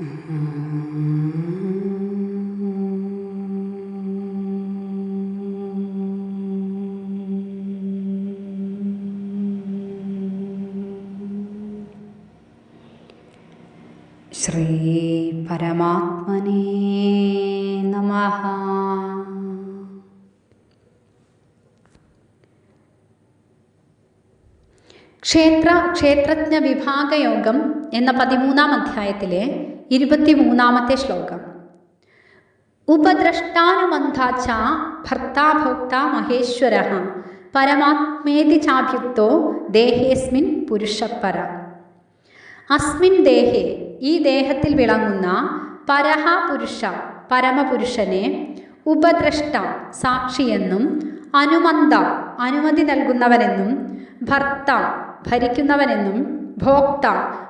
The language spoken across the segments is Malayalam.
ശ്രീപരമാത്മനേ നമ. ക്ഷേത്ര ക്ഷേത്രജ്ഞ വിഭാഗയോഗം എന്ന പതിമൂന്നാം അധ്യായത്തിലെ ഇരുപത്തിമൂന്നാമത്തെ ശ്ലോകം. ഉപദ്രഷ്ടാനുബന്ധാച്ച ഭർത്താഭോക്ത മഹേശ്വര പരമാത്മേതി ചാഭ്യുക്തോ ദേഹേസ്മിൻ പുരുഷപ്പര. അസ്മിൻ ദേഹേ ഈ ദേഹത്തിൽ വിളങ്ങുന്ന പരഹ പുരുഷ പരമപുരുഷനെ ഉപദ്രഷ്ട സാക്ഷിയെന്നും അനുമന്ത അനുമതി നൽകുന്നവനെന്നും ഭർത്ത ഭരിക്കുന്നവനെന്നും ഭോക്ത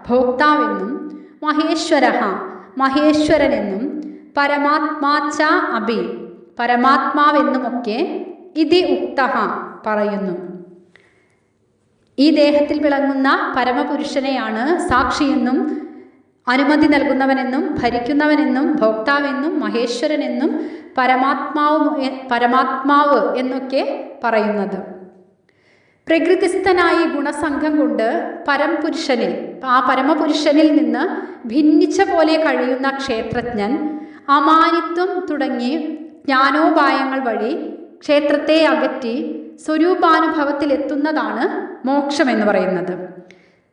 ഭോക്താവെന്നും മഹേശ്വര. മഹേശ്വരനെന്നും പരമാത്മാച്ച അഭി. പരമാത്മാവെന്നുമൊക്കെ ഇതി ഉക്ത പറയുന്നു. ഈ ദേഹത്തിൽ വിളങ്ങുന്ന പരമപുരുഷനെയാണ് സാക്ഷിയെന്നും അനുമതി നൽകുന്നവനെന്നും ഭരിക്കുന്നവനെന്നും ഭോക്താവെന്നും മഹേശ്വരനെന്നും പരമാത്മാവ് പരമാത്മാവ് എന്നൊക്കെ പറയുന്നത്. പ്രകൃതിസ്ഥനായി ഗുണസംഘം കൊണ്ട് പരംപുരുഷനിൽ ആ പരമപുരുഷനിൽ നിന്ന് ഭിന്നിച്ച പോലെ കഴിയുന്ന ക്ഷേത്രജ്ഞൻ അമാനിത്വം തുടങ്ങി ജ്ഞാനോപായങ്ങൾ വഴി ക്ഷേത്രത്തെ അകറ്റി സ്വരൂപാനുഭവത്തിലെത്തുന്നതാണ് മോക്ഷം എന്ന് പറയുന്നത്.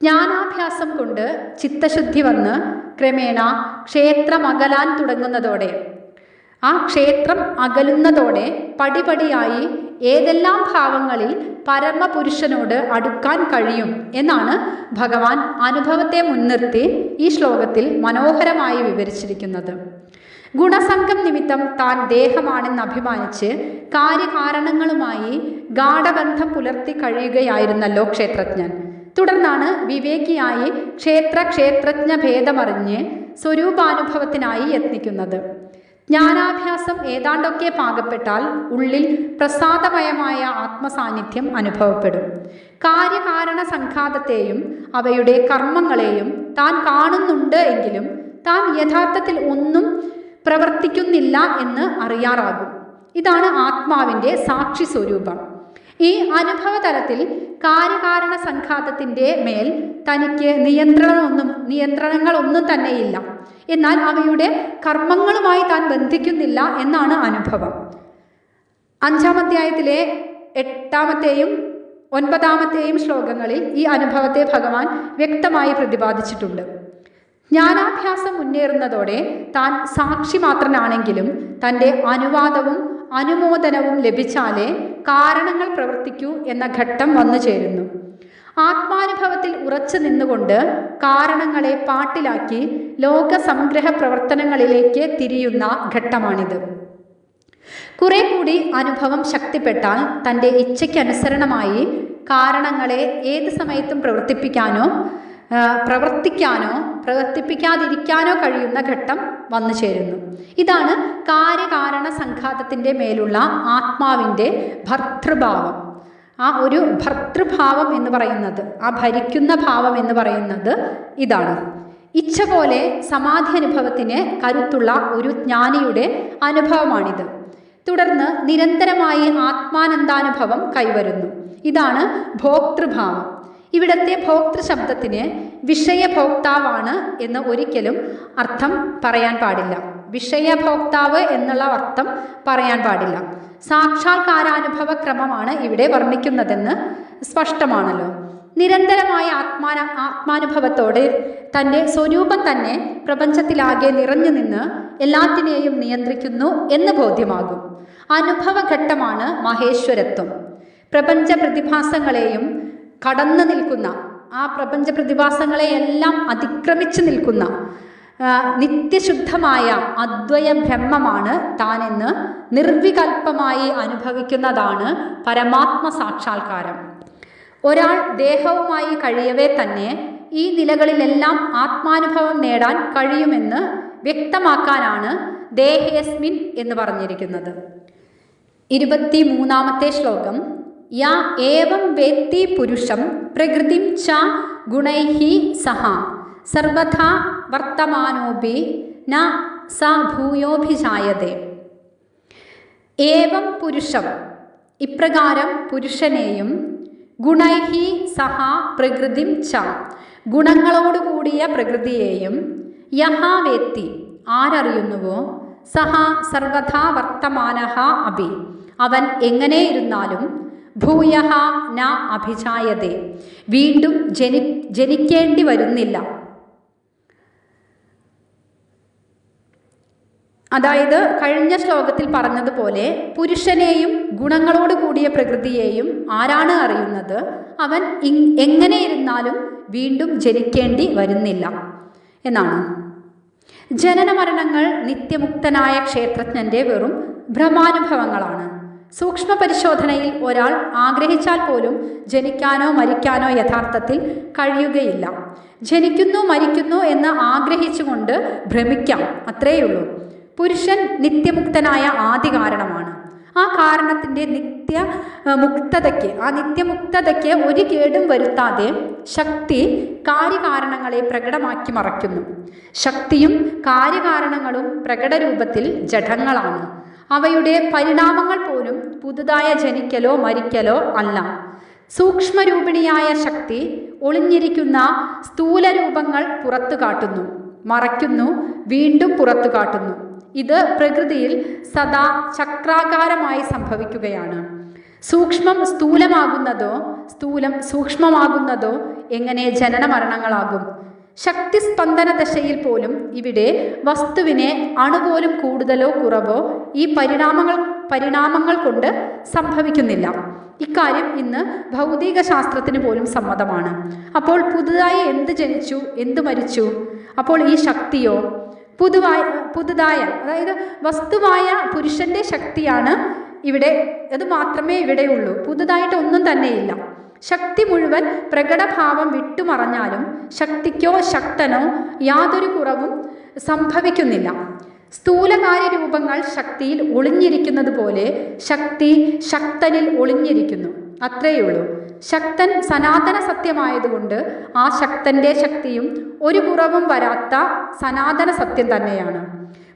ജ്ഞാനാഭ്യാസം കൊണ്ട് ചിത്തശുദ്ധി വന്ന് ക്രമേണ ക്ഷേത്രമകലാൻ തുടങ്ങുന്നതോടെ ആ ക്ഷേത്രം അകലുന്നതോടെ പടിപടിയായി ഏതെല്ലാം ഭാവങ്ങളിൽ പരമപുരുഷനോട് അടുക്കാൻ കഴിയും എന്നാണ് ഭഗവാൻ അനുഭവത്തെ മുൻനിർത്തി ഈ ശ്ലോകത്തിൽ മനോഹരമായി വിവരിച്ചിരിക്കുന്നത്. ഗുണസംഘം നിമിത്തം താൻ ദേഹമാണെന്ന് അഭിമാനിച്ച് കാര്യകാരണങ്ങളുമായി ഗാഠബന്ധം പുലർത്തി കഴിയുകയായിരുന്നല്ലോ ക്ഷേത്രജ്ഞൻ. തുടർന്നാണ് വിവേകിയായി ക്ഷേത്ര ക്ഷേത്രജ്ഞ ഭേദമറിഞ്ഞ് സ്വരൂപാനുഭവത്തിനായി യത്നിക്കുന്നത്. ജ്ഞാനാഭ്യാസം ഏതാണ്ടൊക്കെ പാകപ്പെട്ടാൽ ഉള്ളിൽ പ്രസാദമയമായ ആത്മസാന്നിധ്യം അനുഭവപ്പെടും. കാര്യകാരണ സംഘാതത്തെയും അവയുടെ കർമ്മങ്ങളെയും താൻ കാണുന്നുണ്ട് എങ്കിലും താൻ യഥാർത്ഥത്തിൽ ഒന്നും പ്രവർത്തിക്കുന്നില്ല എന്ന് അറിയാറാകും. ഇതാണ് ആത്മാവിന്റെ സാക്ഷി സ്വരൂപം. ഈ അനുഭവ തലത്തിൽ കാര്യകാരണ സംഘാതത്തിന്റെ മേൽ തനിക്ക് നിയന്ത്രണമൊന്നും നിയന്ത്രണങ്ങളൊന്നും തന്നെയില്ല. എന്നാൽ അവയുടെ കർമ്മങ്ങളുമായി താൻ ബന്ധിക്കുന്നില്ല എന്നാണ് അനുഭവം. അഞ്ചാം അധ്യായത്തിലെ എട്ടാമത്തെയും ഒൻപതാമത്തെയും ശ്ലോകങ്ങളിൽ ഈ അനുഭവത്തെ ഭഗവാൻ വ്യക്തമായി പ്രതിപാദിച്ചിട്ടുണ്ട്. ജ്ഞാനാഭ്യാസം മുന്നേറുന്നതോടെ താൻ സാക്ഷി മാത്രനാണെങ്കിലും തന്റെ അനുവാദവും അനുമോദനവും ലഭിച്ചാലേ കാരണങ്ങൾ പ്രവർത്തിക്കൂ എന്ന ഘട്ടം വന്നു ചേരുന്നു. ആത്മാനുഭവത്തിൽ ഉറച്ചു നിന്നുകൊണ്ട് കാരണങ്ങളെ പാട്ടിലാക്കി ലോക സംഗ്രഹ പ്രവർത്തനങ്ങളിലേക്ക് തിരിയുന്ന ഘട്ടമാണിത്. കുറെ കൂടി അനുഭവം ശക്തിപ്പെട്ടാൽ തന്റെ ഇച്ഛയ്ക്കനുസരണമായി കാരണങ്ങളെ ഏത് സമയത്തും പ്രവർത്തിപ്പിക്കാനോ പ്രവർത്തിക്കാനോ പ്രവർത്തിപ്പിക്കാതിരിക്കാനോ കഴിയുന്ന ഘട്ടം വന്നു ചേരുന്നു. ഇതാണ് കാര്യകാരണ സംഘാതത്തിന്റെ മേലുള്ള ആത്മാവിന്റെ ഭർത്തൃഭാവം. ആ ഒരു ഭർത്തൃഭാവം എന്ന് പറയുന്നത് ആ ഭരിക്കുന്ന ഭാവം എന്ന് പറയുന്നത് ഇതാണ്. ഇച്ഛ പോലെ സമാധി അനുഭവത്തിന് കരുത്തുള്ള ഒരു ജ്ഞാനിയുടെ അനുഭവമാണിത്. തുടർന്ന് നിരന്തരമായി ആത്മാനന്ദാനുഭവം കൈവരുന്നു. ഇതാണ് ഭോക്തൃഭാവം. ഇവിടത്തെ ഭോക്തൃ ശബ്ദത്തിന് വിഷയഭോക്താവാണ് എന്ന് ഒരിക്കലും അർത്ഥം പറയാൻ പാടില്ല. വിഷയഭോക്താവ് എന്നുള്ള അർത്ഥം പറയാൻ പാടില്ല. സാക്ഷാത്കാരാനുഭവ ക്രമമാണ് ഇവിടെ വർണിക്കുന്നതെന്ന് സ്പഷ്ടമാണല്ലോ. നിരന്തരമായ ആത്മാന ആത്മാനുഭവത്തോടെ തന്റെ സ്വരൂപം തന്നെ പ്രപഞ്ചത്തിലാകെ നിറഞ്ഞു നിന്ന് എല്ലാത്തിനെയും നിയന്ത്രിക്കുന്നു എന്ന് ബോധ്യമാകും. അനുഭവഘട്ടമാണ് മഹേശ്വരത്വം. പ്രപഞ്ച പ്രതിഭാസങ്ങളെയും കടന്നു നിൽക്കുന്ന ആ പ്രപഞ്ച പ്രതിഭാസങ്ങളെയെല്ലാം അതിക്രമിച്ചു നിൽക്കുന്ന നിത്യശുദ്ധമായ അദ്വയ ബ്രഹ്മമാണ് താനെന്ന് നിർവികൽപ്പമായി അനുഭവിക്കുന്നതാണ് പരമാത്മ സാക്ഷാത്കാരം ഒരാൾ ദേഹവുമായി കഴിയവേ തന്നെ ഈ നിലകളിലെല്ലാം ആത്മാനുഭവം നേടാൻ കഴിയുമെന്ന് വ്യക്തമാക്കാനാണ് ദേഹേസ്മിൻ എന്ന് പറഞ്ഞിരിക്കുന്നത്. ഇരുപത്തി മൂന്നാമത്തെ ശ്ലോകം. യാ ഏവം വേത്തി പുരുഷം പ്രകൃതിം ച ഗുണൈഹി സഹ. സർവഥാ വർത്തമാനോപി ന സ ഭൂയോഭിജായതേ. ഏവം പുരുഷം ഇപ്രകാരം പുരുഷനെയും ഗുണൈഹി സഹ പ്രകൃതിം ച ഗുണങ്ങളോടുകൂടിയ പ്രകൃതിയെയും യഹാവേത്തി ആരറിയുന്നുവോ? സഹ സർവഥാ വർത്തമാനഹ അഭി. അവൻ എങ്ങനെയിരുന്നാലും ഭൂയഹ ന അഭിചായതേ വീണ്ടും ജനി ജനിക്കേണ്ടി വരുന്നില്ല. അതായത് കഴിഞ്ഞ ശ്ലോകത്തിൽ പറഞ്ഞതുപോലെ പുരുഷനെയും ഗുണങ്ങളോട് കൂടിയ പ്രകൃതിയെയും ആരാണ് അറിയുന്നത്? അവൻ എങ്ങനെ ഇരുന്നാലും വീണ്ടും ജനിക്കേണ്ടി വരുന്നില്ല എന്നാണ്. ജനന മരണങ്ങൾ നിത്യമുക്തനായ ക്ഷേത്രജ്ഞന്റെ വെറും ഭ്രമാനുഭവങ്ങളാണ്. സൂക്ഷ്മ പരിശോധനയിൽ ഒരാൾ ആഗ്രഹിച്ചാൽ പോലും ജനിക്കാനോ മരിക്കാനോ യഥാർത്ഥത്തിൽ കഴിയുകയില്ല. ജനിക്കുന്നു മരിക്കുന്നു എന്ന് ആഗ്രഹിച്ചുകൊണ്ട് ഭ്രമിക്കാം അത്രയുള്ളൂ. പുരുഷൻ നിത്യമുക്തനായ ആദ്യ കാരണമാണ്. ആ കാരണത്തിന്റെ നിത്യ മുക്തതയ്ക്ക് ആ നിത്യമുക്തതയ്ക്ക് ഒരു കേടും വരുത്താതെ ശക്തി കാര്യകാരണങ്ങളെ പ്രകടമാക്കി മറയ്ക്കുന്നു. ശക്തിയും കാര്യകാരണങ്ങളും പ്രകടരൂപത്തിൽ ജഡങ്ങളാണ്. അവയുടെ പരിണാമങ്ങൾ പോലും പുതുതായ ജനിക്കലോ മരിക്കലോ അല്ല. സൂക്ഷ്മരൂപിണിയായ ശക്തി ഒളിഞ്ഞിരിക്കുന്ന സ്ഥൂലരൂപങ്ങൾ പുറത്തു കാട്ടുന്നു മറയ്ക്കുന്നു വീണ്ടും പുറത്തു കാട്ടുന്നു. ഇത് പ്രകൃതിയിൽ സദാ ചക്രാകാരമായി സംഭവിക്കുകയാണ്. സൂക്ഷ്മം സ്ഥൂലമാകുന്നതോ സ്ഥൂലം സൂക്ഷ്മമാകുന്നതോ എങ്ങനെ ജനന മരണങ്ങളാകും ശക്തി സ്പന്ദന ദശയിൽ പോലും ഇവിടെ വസ്തുവിനെ അണുപോലും കൂടുതലോ കുറവോ ഈ പരിണാമങ്ങൾ പരിണാമങ്ങൾ കൊണ്ട് സംഭവിക്കുന്നില്ല. ഇക്കാര്യം ഇന്ന് ഭൗതിക ശാസ്ത്രത്തിന് പോലും സമ്മതമാണ്. അപ്പോൾ പുതുതായി എന്ത് ജനിച്ചു എന്ത് മരിച്ചു? അപ്പോൾ ഈ ശക്തിയോ? പുതുവായ പുതുതായ അതായത് വസ്തുവായ പുരുഷന്റെ ശക്തിയാണ് ഇവിടെ അത് മാത്രമേ ഇവിടെയുള്ളൂ. പുതുതായിട്ട് ഒന്നും തന്നെയില്ല. ശക്തി മുഴുവൻ പ്രകടഭാവം വിട്ടുമറഞ്ഞാലും ശക്തിക്കോ ശക്തനോ യാതൊരു കുറവും സംഭവിക്കുന്നില്ല. സ്ഥൂലകാര്യ രൂപങ്ങൾ ശക്തിയിൽ ഒളിഞ്ഞിരിക്കുന്നത് പോലെ ശക്തി ശക്തനിൽ ഒളിഞ്ഞിരിക്കുന്നു. അത്രയുള്ളൂ ശക്തൻ സനാതന സത്യമായതുകൊണ്ട് ആ ശക്തന്റെ ശക്തിയും ഒരു കുറവും വരാത്ത സനാതന സത്യം തന്നെയാണ്.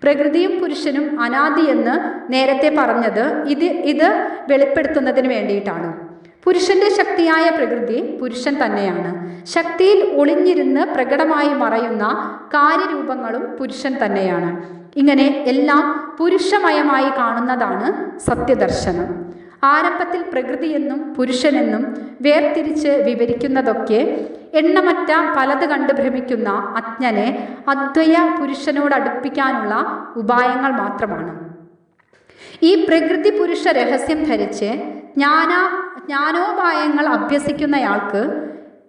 പ്രകൃതിയും പുരുഷനും അനാദി എന്ന് നേരത്തെ പറഞ്ഞത് ഇത് ഇത് വെളിപ്പെടുത്തുന്നതിന് വേണ്ടിയിട്ടാണ്. പുരുഷന്റെ ശക്തിയായ പ്രകൃതി പുരുഷൻ തന്നെയാണ്. ശക്തിയിൽ ഒളിഞ്ഞിരുന്ന് പ്രകടമായി മറയുന്ന കാര്യരൂപങ്ങളും പുരുഷൻ തന്നെയാണ്. ഇങ്ങനെ എല്ലാം പുരുഷമയമായി കാണുന്നതാണ് സത്യദർശനം. ആരംഭത്തിൽ പ്രകൃതിയെന്നും പുരുഷനെന്നും വേർതിരിച്ച് വിവരിക്കുന്നതൊക്കെ എണ്ണമറ്റ പലത് കണ്ട് ഭ്രമിക്കുന്ന അജ്ഞനെ അദ്വയ പുരുഷനോട് അടുപ്പിക്കാനുള്ള ഉപായങ്ങൾ മാത്രമാണ്. ഈ പ്രകൃതി പുരുഷ രഹസ്യം ധരിച്ച് ജ്ഞാന ജ്ഞാനോപായങ്ങൾ അഭ്യസിക്കുന്നയാൾക്ക്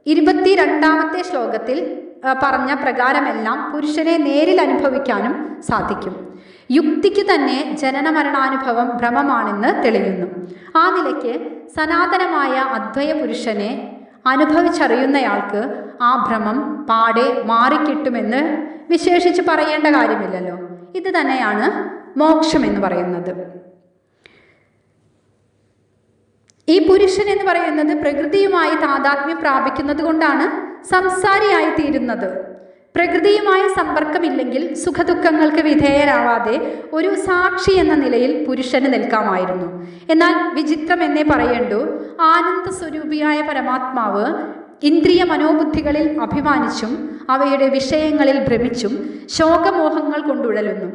ഇരുപത്തിരണ്ടാമത്തെ ശ്ലോകത്തിൽ ആ, പറഞ്ഞ പ്രകാരമെല്ലാം പുരുഷനെ നേരിൽ അനുഭവിക്കാനും സാധിക്കും. യുക്തിക്ക് തന്നെ ജനന മരണാനുഭവം ഭ്രമമാണെന്ന് തെളിയുന്നു. ആ നിലയ്ക്ക് സനാതനമായ അദ്വയ പുരുഷനെ അനുഭവിച്ചറിയുന്നയാൾക്ക് ആ ഭ്രമം പാടെ മാറിക്കിട്ടുമെന്ന് വിശേഷിച്ച് പറയേണ്ട കാര്യമില്ലല്ലോ. ഇത് തന്നെയാണ് മോക്ഷം എന്ന് പറയുന്നത്. ഈ പുരുഷൻ എന്ന് പറയുന്നത് പ്രകൃതിയുമായി താതാത്മ്യം പ്രാപിക്കുന്നത് കൊണ്ടാണ് സംസാരിയായി തീരുന്നത്. പ്രകൃതിയുമായി സമ്പർക്കമില്ലെങ്കിൽ സുഖദുഃഖങ്ങൾക്ക് വിധേയരാവാതെ ഒരു സാക്ഷി എന്ന നിലയിൽ പുരുഷന് നിൽക്കാമായിരുന്നു. എന്നാൽ വിചിത്രം എന്നേ പറയേണ്ടു ആനന്ദ സ്വരൂപിയായ പരമാത്മാവ് ഇന്ദ്രിയ മനോബുദ്ധികളിൽ അഭിമാനിച്ചും അവയുടെ വിഷയങ്ങളിൽ ഭ്രമിച്ചും ശോകമോഹങ്ങൾ കൊണ്ടുഴലുന്നു.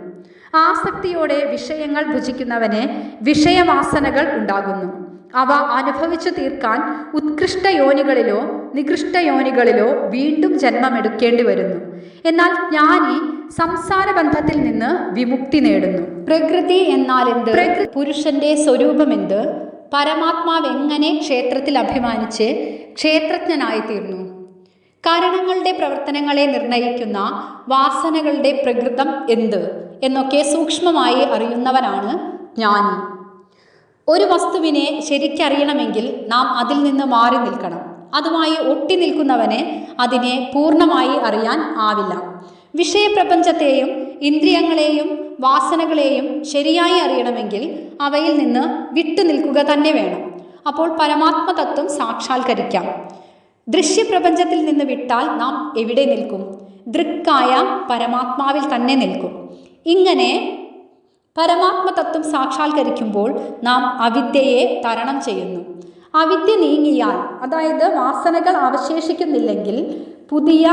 ആസക്തിയോടെ വിഷയങ്ങൾ ഭുജിക്കുന്നവന് വിഷയവാസനകൾ ഉണ്ടാകുന്നു. അവ അനുഭവിച്ചു തീർക്കാൻ ഉത്കൃഷ്ട യോനികളിലോ നികൃഷ്ട യോനികളിലോ വീണ്ടും ജന്മമെടുക്കേണ്ടി വരുന്നു. എന്നാൽ ജ്ഞാനി സംസാര ബന്ധത്തിൽ നിന്ന് വിമുക്തി നേടുന്നു. പ്രകൃതി എന്നാൽ എന്ത് പുരുഷന്റെ സ്വരൂപമെന്ത്? പരമാത്മാവ് എങ്ങനെ ക്ഷേത്രത്തിൽ അഭിമാനിച്ച് ക്ഷേത്രജ്ഞനായി തീർന്നു? കാരണങ്ങളുടെ പ്രവർത്തനങ്ങളെ നിർണയിക്കുന്ന വാസനകളുടെ പ്രകൃതം എന്ത്? എന്നൊക്കെ സൂക്ഷ്മമായി അറിയുന്നവനാണ് ജ്ഞാനി. ഒരു വസ്തുവിനെ ശരിക്കറിയണമെങ്കിൽ നാം അതിൽ നിന്ന് മാറി നിൽക്കണം. അതുമായി ഒട്ടി നിൽക്കുന്നവന് അതിനെ പൂർണമായി അറിയാൻ ആവില്ല. വിഷയപ്രപഞ്ചത്തെയും ഇന്ദ്രിയങ്ങളെയും വാസനകളെയും ശരിയായി അറിയണമെങ്കിൽ അവയിൽ നിന്ന് വിട്ടു നിൽക്കുക തന്നെ വേണം. അപ്പോൾ പരമാത്മതത്വം സാക്ഷാത്കരിക്കാം. ദൃശ്യപ്രപഞ്ചത്തിൽ നിന്ന് വിട്ടാൽ നാം എവിടെ നിൽക്കും? ദൃക്കായ പരമാത്മാവിൽ തന്നെ നിൽക്കും. ഇങ്ങനെ പരമാത്മതത്വം സാക്ഷാത്കരിക്കുമ്പോൾ നാം അവിദ്യയെ തരണം ചെയ്യുന്നു. അവിദ്യ നീങ്ങിയാൽ അതായത് വാസനകൾ അവശേഷിക്കുന്നില്ലെങ്കിൽ പുതിയ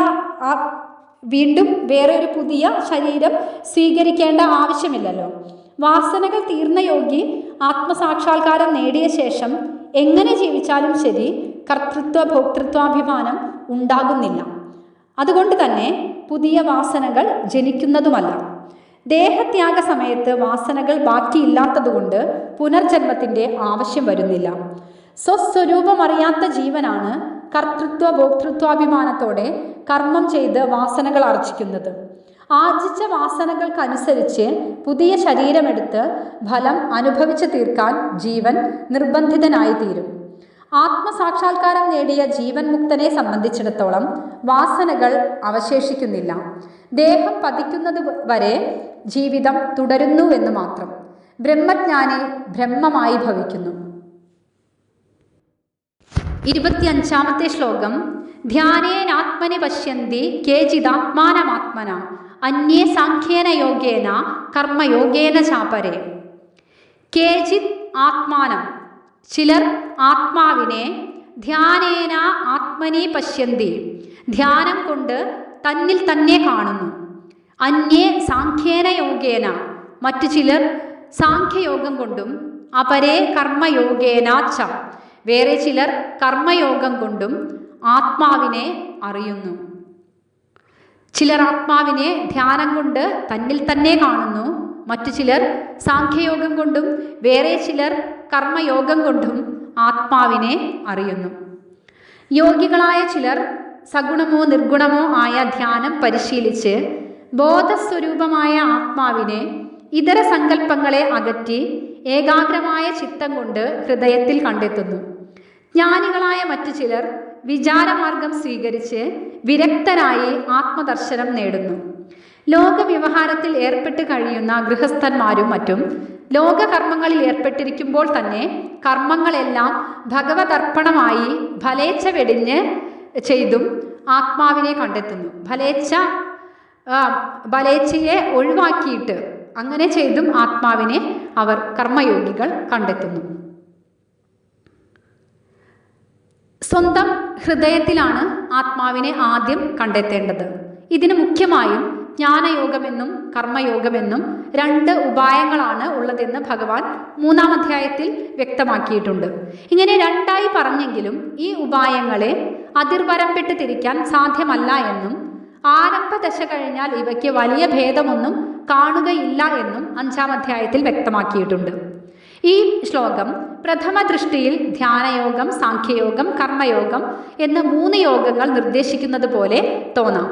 വീണ്ടും വേറൊരു പുതിയ ശരീരം സ്വീകരിക്കേണ്ട ആവശ്യമില്ലല്ലോ. വാസനകൾ തീർന്ന യോഗി ആത്മസാക്ഷാത്കാരം നേടിയ ശേഷം എങ്ങനെ ജീവിച്ചാലും ശരി കർത്തൃത്വ ഭോക്തൃത്വാഭിമാനം ഉണ്ടാകുന്നില്ല. അതുകൊണ്ട് തന്നെ പുതിയ വാസനകൾ ജനിക്കുന്നതുമല്ല. ദേഹത്യാഗ സമയത്ത് വാസനകൾ ബാക്കിയില്ലാത്തതുകൊണ്ട് പുനർജന്മത്തിന്റെ ആവശ്യം വരുന്നില്ല. സ്വസ്വരൂപമറിയാത്ത ജീവനാണ് കർത്തൃത്വ ഭോക്തൃത്വാഭിമാനത്തോടെ കർമ്മം ചെയ്ത് വാസനകൾ ആർജിക്കുന്നത് ആർജിച്ച വാസനകൾക്കനുസരിച്ച് പുതിയ ശരീരമെടുത്ത് ഫലം അനുഭവിച്ചു തീർക്കാൻ ജീവൻ നിർബന്ധിതനായി തീരും ആത്മസാക്ഷാത്കാരം നേടിയ ജീവൻ മുക്തനെ സംബന്ധിച്ചിടത്തോളം വാസനകൾ അവശേഷിക്കുന്നില്ല. ദേഹം പതിക്കുന്നത് വരെ ജീവിതം തുടരുന്നുവെന്ന് മാത്രം. ബ്രഹ്മജ്ഞാനി ബ്രഹ്മമായി ഭവിക്കുന്നു. ഇരുപത്തിയഞ്ചാമത്തെ ശ്ലോകം. ധ്യാനേനാത്മനി പശ്യന്തി കേചിതാത്മാനമാത്മന. അന്യേ സാഖ്യേന യോഗേന കർമ്മയോഗേന ചാപരെ. കേചിത് ആത്മാനം. ചിലർ ആത്മാവിനെ ധ്യാനേന ആത്മനി പശ്യന്തി. ധ്യാനം കൊണ്ട് തന്നിൽ തന്നെ കാണുന്നു. അന്യേ സാഖ്യേന യോഗേന. മറ്റു ചിലർ സാഖ്യയോഗം കൊണ്ടും അപരേ കർമ്മയോഗേന ച വേറെ ചിലർ കർമ്മയോഗം കൊണ്ടും ആത്മാവിനെ അറിയുന്നു. ചിലർ ആത്മാവിനെ ധ്യാനം കൊണ്ട് തന്നിൽ തന്നെ കാണുന്നു. മറ്റു ചിലർ സാഖ്യയോഗം കൊണ്ടും വേറെ ചിലർ കർമ്മയോഗം കൊണ്ടും ആത്മാവിനെ അറിയുന്നു. യോഗികളായ ചിലർ സഗുണമോ നിർഗുണമോ ആയ ധ്യാനം പരിശീലിച്ച് ബോധസ്വരൂപമായ ആത്മാവിനെ ഇതര സങ്കല്പങ്ങളെ അകറ്റി ഏകാഗ്രമായ ചിത്തം കൊണ്ട് ഹൃദയത്തിൽ കണ്ടെത്തുന്നു. ജ്ഞാനികളായ മറ്റു ചിലർ വിചാരമാർഗം സ്വീകരിച്ച് വിരക്തരായി ആത്മദർശനം നേടുന്നു. ലോകവ്യവഹാരത്തിൽ ഏർപ്പെട്ട് കഴിയുന്ന ഗൃഹസ്ഥന്മാരും മറ്റും ലോകകർമ്മങ്ങളിൽ ഏർപ്പെട്ടിരിക്കുമ്പോൾ തന്നെ കർമ്മങ്ങളെല്ലാം ഭഗവതർപ്പണമായി ഫലേച്ഛ വെടിഞ്ഞ് ചെയ്തും ആത്മാവിനെ കണ്ടെത്തുന്നു. ഫലേച്ഛ ആ, ഫലേച്ഛയെ ഒഴിവാക്കിയിട്ട് അങ്ങനെ ചെയ്തും ആത്മാവിനെ അവർ കർമ്മയോഗികൾ കണ്ടെത്തുന്നു. സ്വന്തം ഹൃദയത്തിലാണ് ആത്മാവിനെ ആദ്യം കണ്ടെത്തേണ്ടത്. ഇതിന് മുഖ്യമായും ജ്ഞാനയോഗമെന്നും കർമ്മയോഗമെന്നും രണ്ട് ഉപായങ്ങളാണ് ഉള്ളതെന്ന് ഭഗവാൻ മൂന്നാം അധ്യായത്തിൽ വ്യക്തമാക്കിയിട്ടുണ്ട്. ഇങ്ങനെ രണ്ടായി പറഞ്ഞെങ്കിലും ഈ ഉപായങ്ങളെ അതിർവരപ്പെട്ട് തിരിക്കാൻ സാധ്യമല്ല എന്നും ആരംഭദശ കഴിഞ്ഞാൽ ഇവയ്ക്ക് വലിയ ഭേദമൊന്നും കാണുകയില്ല എന്നും അഞ്ചാം അധ്യായത്തിൽ വ്യക്തമാക്കിയിട്ടുണ്ട്. ഈ ശ്ലോകം പ്രഥമ ദൃഷ്ടിയിൽ ധ്യാനയോഗം സാഖ്യയോഗം കർമ്മയോഗം എന്ന മൂന്ന് യോഗങ്ങൾ നിർദ്ദേശിക്കുന്നത് പോലെ തോന്നാം.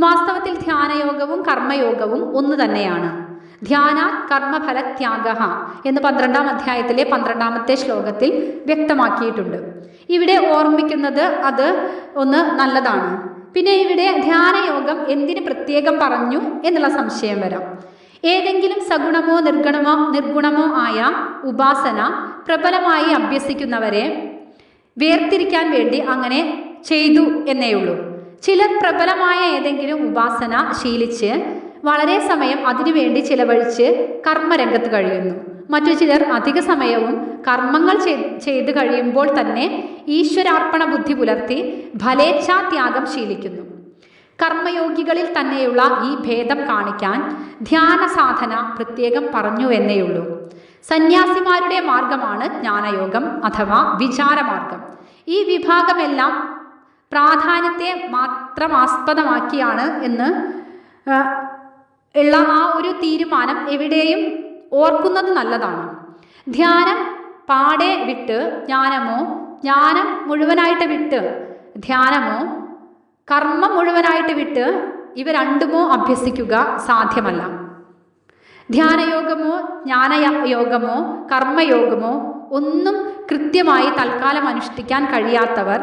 വാസ്തവത്തിൽ ധ്യാനയോഗവും കർമ്മയോഗവും ഒന്ന് തന്നെയാണ്. ധ്യാന കർമ്മഫലത്യാഗ എന്ന് പന്ത്രണ്ടാം അധ്യായത്തിലെ പന്ത്രണ്ടാമത്തെ ശ്ലോകത്തിൽ വ്യക്തമാക്കിയിട്ടുണ്ട്. ഇവിടെ ഓർമ്മിക്കുന്നത് അത് ഒന്ന് നല്ലതാണ്. പിന്നെ ഇവിടെ ധ്യാനയോഗം എന്തിന് പ്രത്യേകം പറഞ്ഞു എന്നുള്ള സംശയം വരാം. ഏതെങ്കിലും സഗുണമോ നിർഗുണമോ നിർഗുണമോ ആയ ഉപാസന പ്രബലമായി അഭ്യസിക്കുന്നവരെ വേർതിരിക്കാൻ വേണ്ടി അങ്ങനെ ചെയ്തു എന്നേയുള്ളൂ ചിലർ പ്രബലമായ ഏതെങ്കിലും ഉപാസന ശീലിച്ച് വളരെ സമയം അതിനുവേണ്ടി ചിലവഴിച്ച് കർമ്മരംഗത്ത് കഴിയുന്നു. മറ്റു ചിലർ അധിക സമയവും കർമ്മങ്ങൾ ചെയ്തു കഴിയുമ്പോൾ തന്നെ ഈശ്വരാർപ്പണ ബുദ്ധി പുലർത്തി ഫലേച്ഛാത്യാഗം ശീലിക്കുന്നു. കർമ്മയോഗികളിൽ തന്നെയുള്ള ഈ ഭേദം കാണിക്കാൻ ധ്യാന സാധന പ്രത്യേകം പറഞ്ഞു എന്നേയുള്ളൂ സന്യാസിമാരുടെ മാർഗമാണ് ജ്ഞാനയോഗം അഥവാ വിചാരമാർഗം. ഈ വിഭാഗമെല്ലാം പ്രാധാന്യത്തെ മാത്രം ആസ്പദമാക്കിയാണ് എന്ന് ഉള്ള ആ ഒരു തീരുമാനം എവിടെയും ഓർക്കുന്നത് നല്ലതാണ്. ധ്യാനം പാടെ വിട്ട് ജ്ഞാനമോ ജ്ഞാനം മുഴുവനായിട്ട് വിട്ട് ധ്യാനമോ കർമ്മം മുഴുവനായിട്ട് വിട്ട് ഇവ രണ്ടുമോ അഭ്യസിക്കുക സാധ്യമല്ല. ധ്യാനയോഗമോ ജ്ഞാനയോഗമോ കർമ്മയോഗമോ ഒന്നും കൃത്യമായി തൽക്കാലം അനുഷ്ഠിക്കാൻ കഴിയാത്തവർ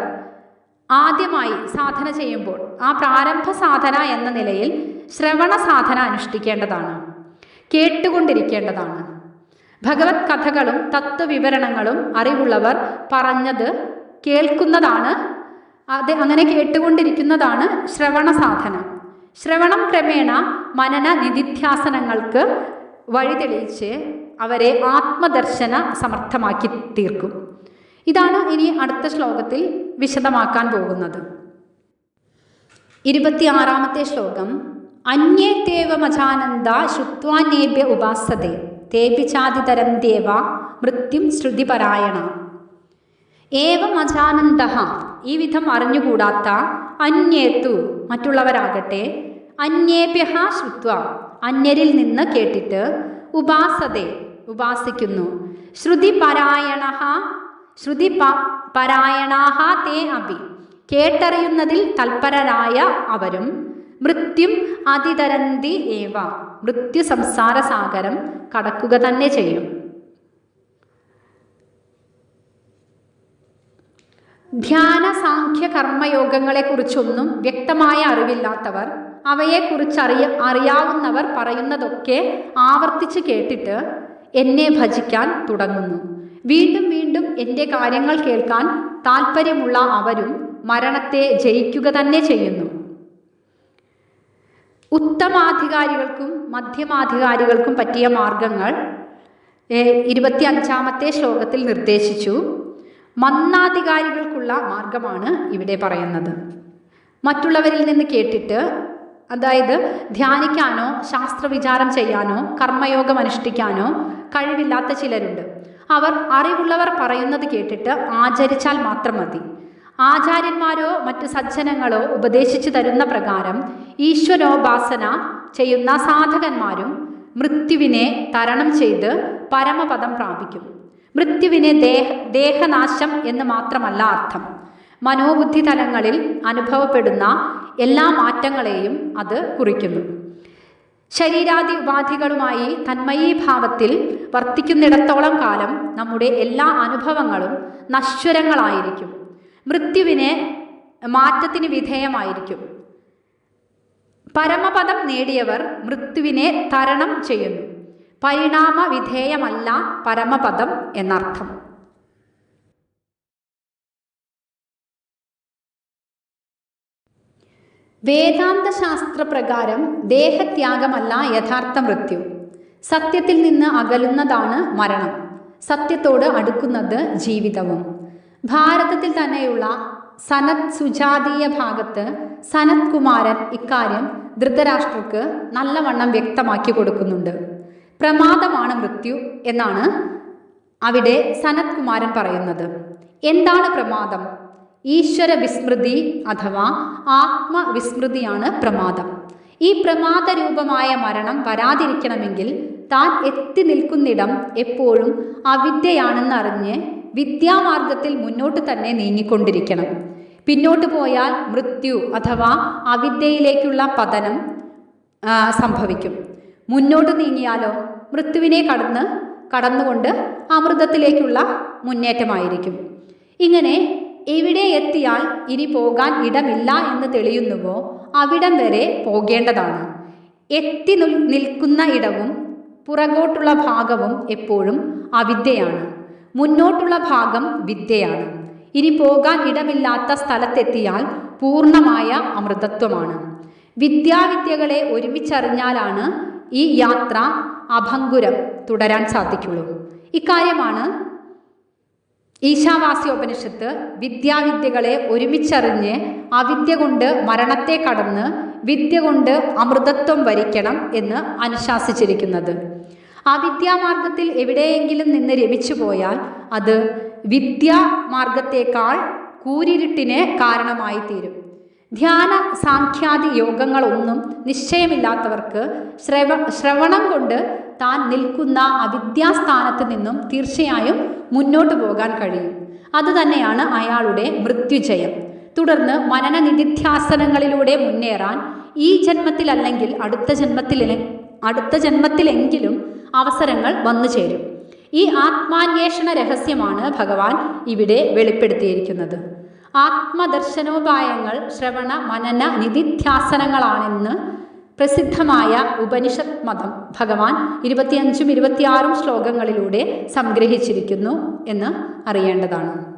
ആദ്യമായി സാധന ചെയ്യുമ്പോൾ ആ പ്രാരംഭ സാധന എന്ന നിലയിൽ ശ്രവണ സാധന അനുഷ്ഠിക്കേണ്ടതാണ് കേട്ടുകൊണ്ടിരിക്കേണ്ടതാണ്. ഭഗവത് കഥകളും തത്വവിവരണങ്ങളും അറിവുള്ളവർ പറഞ്ഞത് കേൾക്കുന്നതാണ്. അത് അങ്ങനെ കേട്ടുകൊണ്ടിരിക്കുന്നതാണ് ശ്രവണ സാധന ശ്രവണം ക്രമേണ മനന നിധിധ്യാസനങ്ങൾക്ക് വഴി തെളിയിച്ച് അവരെ ആത്മദർശന സമർത്ഥമാക്കി തീർക്കും. ഇതാണ് ഇനി അടുത്ത ശ്ലോകത്തിൽ വിശദമാക്കാൻ പോകുന്നത്. ഇരുപത്തിയാറാമത്തെ ശ്ലോകം. അന്യേ തേവമജാനന്ദ ഉപാസതേ ഉപാസത്തെ തേപിചാതിതരം ദേവ മൃത്യും ശ്രുതിപരായണ. ഏവം അജാനന്ദ ഈ വിധം അറിഞ്ഞുകൂടാത്ത അന്യേത്തു മറ്റുള്ളവരാകട്ടെ അന്യേഭ്യ ശ്രുത്വ അന്യരിൽ നിന്ന് കേട്ടിട്ട് ഉപാസതേ ഉപാസിക്കുന്നു. ശ്രുതി പരായണ ശ്രുതി പരായണാഹ തേ അഭി കേട്ടറിയുന്നതിൽ തൽപരരായ അവരും മൃത്യും അതിതരന്തി ഏവ. മൃത്യു സംസാര സാഗരം കടക്കുക തന്നെ ചെയ്യും. ധ്യാന സാഖ്യ കർമ്മയോഗങ്ങളെക്കുറിച്ചൊന്നും വ്യക്തമായ അറിവില്ലാത്തവർ അവയെക്കുറിച്ച് അറിയ അറിയാവുന്നവർ പറയുന്നതൊക്കെ ആവർത്തിച്ച് കേട്ടിട്ട് എന്നെ ഭജിക്കാൻ തുടങ്ങുന്നു. വീണ്ടും വീണ്ടും എന്റെ കാര്യങ്ങൾ കേൾക്കാൻ താല്പര്യമുള്ള അവരും മരണത്തെ ജയിക്കുക തന്നെ ചെയ്യുന്നു. ഉത്തമാധികാരികൾക്കും മധ്യമാധികാരികൾക്കും പറ്റിയ മാർഗങ്ങൾ ഇരുപത്തി അഞ്ചാമത്തെ ശ്ലോകത്തിൽ നിർദ്ദേശിച്ചു. മന്നാധികാരികൾക്കുള്ള മാർഗമാണ് ഇവിടെ പറയുന്നത്. മറ്റുള്ളവരിൽ നിന്ന് കേട്ടിട്ട് അതായത് ധ്യാനിക്കാനോ ശാസ്ത്രവിചാരം ചെയ്യാനോ കർമ്മയോഗം അനുഷ്ഠിക്കാനോ കഴിവില്ലാത്ത ചിലരുണ്ട്. അവർ അറിവുള്ളവർ പറയുന്നത് കേട്ടിട്ട് ആചരിച്ചാൽ മാത്രം മതി. ആചാര്യന്മാരോ മറ്റ് സജ്ജനങ്ങളോ ഉപദേശിച്ചു തരുന്ന പ്രകാരം ഈശ്വരോപാസന ചെയ്യുന്ന സാധകന്മാരും മൃത്യുവിനെ തരണം ചെയ്ത് പരമപദം പ്രാപിക്കും. മൃത്യുവിനെ ദേഹ ദേഹനാശം എന്ന് മാത്രമല്ല അർത്ഥം. മനോബുദ്ധി തലങ്ങളിൽ അനുഭവപ്പെടുന്ന എല്ലാ മാറ്റങ്ങളെയും അത് കുറിക്കുന്നു. ശരീരാദി ഉപാധികളുമായി തന്മയീഭാവത്തിൽ വർത്തിക്കുന്നിടത്തോളം കാലം നമ്മുടെ എല്ലാ അനുഭവങ്ങളും നശ്വരങ്ങളായിരിക്കും. മൃത്യുവിനെ മാറ്റത്തിന് വിധേയമായിരിക്കും. പരമപദം നേടിയവർ മൃത്യുവിനെ തരണം ചെയ്യുന്നു. പരിണാമ വിധേയമല്ല പരമപദം എന്നർത്ഥം. വേദാന്ത ശാസ്ത്രപ്രകാരം ദേഹത്യാഗമല്ല യഥാർത്ഥ മൃത്യു. സത്യത്തിൽ നിന്ന് അകലുന്നതാണ് മരണം. സത്യത്തോട് അടുക്കുന്നത് ജീവിതവും. ഭാരതത്തിൽ തന്നെയുള്ള സനത് സുജാതീയ ഭാഗത്ത് സനത് കുമാരൻ ഇക്കാര്യം ധൃതരാഷ്ട്രക്ക് നല്ലവണ്ണം വ്യക്തമാക്കി കൊടുക്കുന്നുണ്ട്. പ്രമാദമാണ് മൃത്യു എന്നാണ് അവിടെ സനത് കുമാരൻ പറയുന്നത്. എന്താണ് പ്രമാദം? ഈശ്വര വിസ്മൃതി അഥവാ ആത്മവിസ്മൃതിയാണ് പ്രമാദം. ഈ പ്രമാദ രൂപമായ മരണം വരാതിരിക്കണമെങ്കിൽ താൻ എത്തി നിൽക്കുന്നിടം എപ്പോഴും അവിദ്യയാണെന്നറിഞ്ഞ് വിദ്യാമാർഗത്തിൽ മുന്നോട്ട് തന്നെ നീങ്ങിക്കൊണ്ടിരിക്കണം. പിന്നോട്ട് പോയാൽ മൃത്യു അഥവാ അവിദ്യയിലേക്കുള്ള പതനം സംഭവിക്കും. മുന്നോട്ട് നീങ്ങിയാലോ മൃത്യുവിനെ കടന്ന് കടന്നുകൊണ്ട് അമൃതത്തിലേക്കുള്ള മുന്നേറ്റമായിരിക്കും. ഇങ്ങനെ എവിടെ എത്തിയാൽ ഇനി പോകാൻ ഇടമില്ല എന്ന് തെളിയുന്നുവോ അവിടം വരെ പോകേണ്ടതാണ്. എത്തി നിൽക്കുന്ന ഇടവും പുറകോട്ടുള്ള ഭാഗവും എപ്പോഴും അവിദ്യയാണ്. മുന്നോട്ടുള്ള ഭാഗം വിദ്യയാണ്. ഇനി പോകാൻ ഇടമില്ലാത്ത സ്ഥലത്തെത്തിയാൽ പൂർണമായ അമൃതത്വമാണ്. വിദ്യാവിദ്യകളെ ഒരുമിച്ചറിഞ്ഞാലാണ് ഈ യാത്ര അഭങ്കുരം തുടരാൻ സാധിക്കുള്ളൂ. ഇക്കാര്യമാണ് ഈശാവാസ്യോപനിഷത്ത് വിദ്യാവിദ്യകളെ ഒരുമിച്ചറിഞ്ഞ് അവിദ്യ കൊണ്ട് മരണത്തെ കടന്ന് വിദ്യ കൊണ്ട് അമൃതത്വം വരിക്കണം എന്ന് അനുശാസിച്ചിരിക്കുന്നത്. അവിദ്യാമാർഗത്തിൽ എവിടെയെങ്കിലും നിന്ന് രമിച്ചു പോയാൽ അത് വിദ്യാമാർഗത്തേക്കാൾ കൂരിരുട്ടിന് കാരണമായി തീരും ധ്യാന സാഖ്യാദി യോഗങ്ങളൊന്നും നിശ്ചയമില്ലാത്തവർക്ക് ശ്രവ ശ്രവണം കൊണ്ട് താൻ നിൽക്കുന്ന അവിദ്യാസ്ഥാനത്ത് നിന്നും തീർച്ചയായും മുന്നോട്ട് പോകാൻ കഴിയും. അതുതന്നെയാണ് അയാളുടെ മൃത്യുജയം. തുടർന്ന് മനന നിധിധ്യാസനങ്ങളിലൂടെ മുന്നേറാൻ ഈ ജന്മത്തിലല്ലെങ്കിൽ അടുത്ത ജന്മത്തിലെ അടുത്ത ജന്മത്തിലെങ്കിലും അവസരങ്ങൾ വന്നു ചേരും. ഈ ആത്മാന്വേഷണ രഹസ്യമാണ് ഭഗവാൻ ഇവിടെ വെളിപ്പെടുത്തിയിരിക്കുന്നത്. ആത്മദർശനോപായങ്ങൾ ശ്രവണ മനന നിധിധ്യാസനങ്ങളാണെന്ന് പ്രസിദ്ധമായ ഉപനിഷത് മതം ഭഗവാൻ ഇരുപത്തിയഞ്ചും ഇരുപത്തിയാറും ശ്ലോകങ്ങളിലൂടെ സംഗ്രഹിച്ചിരിക്കുന്നു എന്ന് അറിയേണ്ടതാണ്.